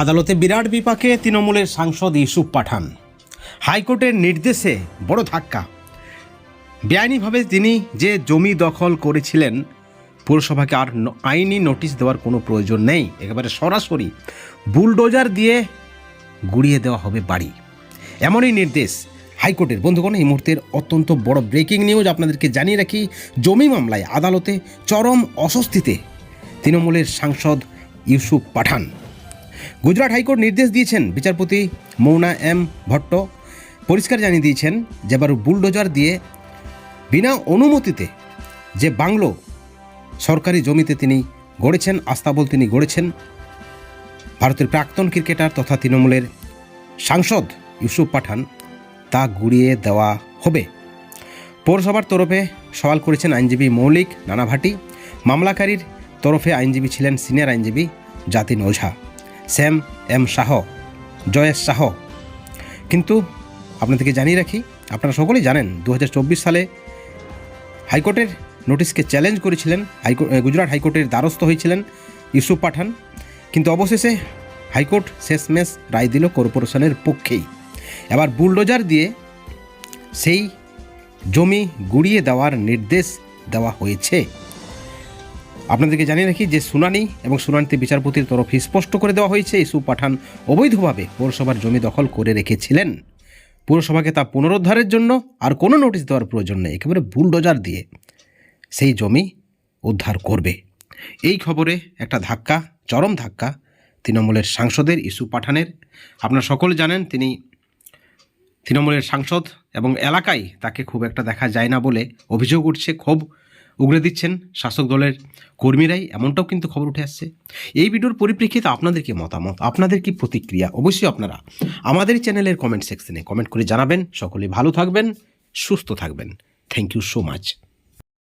আদালতে বিরাট বিপাকে তৃণমূলের সাংসদ ইউসুফ পাঠান। হাইকোর্টের নির্দেশে বড় ধাক্কা। বেআইনিভাবে তিনি যে জমি দখল করেছিলেন, পুরসভাকে আর আইনি নোটিশ দেওয়ার কোনো প্রয়োজন নেই। একেবারে সরাসরি বুলডোজার দিয়ে গুড়িয়ে দেওয়া হবে বাড়ি। এমনই নির্দেশ হাইকোর্টের। বন্ধুগণ, এই মুহূর্তের অত্যন্ত বড় ব্রেকিং নিউজ আপনাদেরকে জানিয়ে রাখি, জমি মামলায় আদালতে চরম অস্বস্তিতে তৃণমূলের সাংসদ ইউসুফ পাঠান। গুজরাট হাইকোর্ট নির্দেশ দিয়েছেন বিচারপতি মৌনা এম ভট্ট। পরিষ্কার জানিয়ে দিয়েছেন যে এবার বুলডোজার দিয়ে বিনা অনুমতিতে যে বাংলো সরকারি জমিতে তিনি গড়েছেন আস্তাবল তিনি গড়েছেন, ভারতের প্রাক্তন ক্রিকেটার তথা তৃণমূলের সাংসদ ইউসুফ পাঠান, তা গুড়িয়ে দেওয়া হবে। পৌরসভার তরফে সওয়াল করেছেন আইনজীবী মৌলিক নানাভাটি। মামলাকারীর তরফে আইনজীবী ছিলেন সিনিয়র আইনজীবী জাতিন ওঝা স্যাম এম শাহ, জয়েশ শাহ। কিন্তু আপনাদেরকে জানিয়ে রাখি, আপনারা সকলেই জানেন দু হাজার চব্বিশ সালে হাইকোর্টের নোটিশকে চ্যালেঞ্জ করেছিলেন হাইকোর্ট গুজরাট হাইকোর্টের দ্বারস্থ হয়েছিলেন ইউসুফ পাঠান। কিন্তু অবশেষে হাইকোর্ট শেষমেশ রায় দিল কর্পোরেশনের পক্ষেই। এবার বুলডোজার দিয়ে সেই জমি গুড়িয়ে দেওয়ার নির্দেশ দেওয়া হয়েছে। আপনাদেরকে জানিয়ে রাখি যে শুনানি এবং শুনানিতে বিচারপতির তরফে স্পষ্ট করে দেওয়া হয়েছে ইসু পাঠান অবৈধভাবে পৌরসভার জমি দখল করে রেখেছিলেন। পুরসভাকে তা পুনরুদ্ধারের জন্য আর কোনো নোটিশ দেওয়ার প্রয়োজন নেই, একেবারে বুলডোজার দিয়ে সেই জমি উদ্ধার করবে। এই খবরে একটা ধাক্কা, চরম ধাক্কা তৃণমূলের সাংসদের ইস্যু পাঠানের আপনারা সকলে জানেন তিনি তৃণমূলের সাংসদ এবং এলাকায় তাকে খুব একটা দেখা যায় না বলে অভিযোগ উঠছে। ক্ষোভ উগড়ে দিচ্ছেন শাসক দলের কর্মীরাই, এমনটাও কিন্তু খবর উঠে আসছে। এই ভিডিওর পরিপ্রেক্ষিতে আপনাদের কি মতামত? আপনাদের কি প্রতিক্রিয়া? অবশ্যই আপনারা আমাদের চ্যানেলের কমেন্ট সেকশনে কমেন্ট করে জানাবেন। সকলে ভালো থাকবেন, সুস্থ থাকবেন। Thank you so much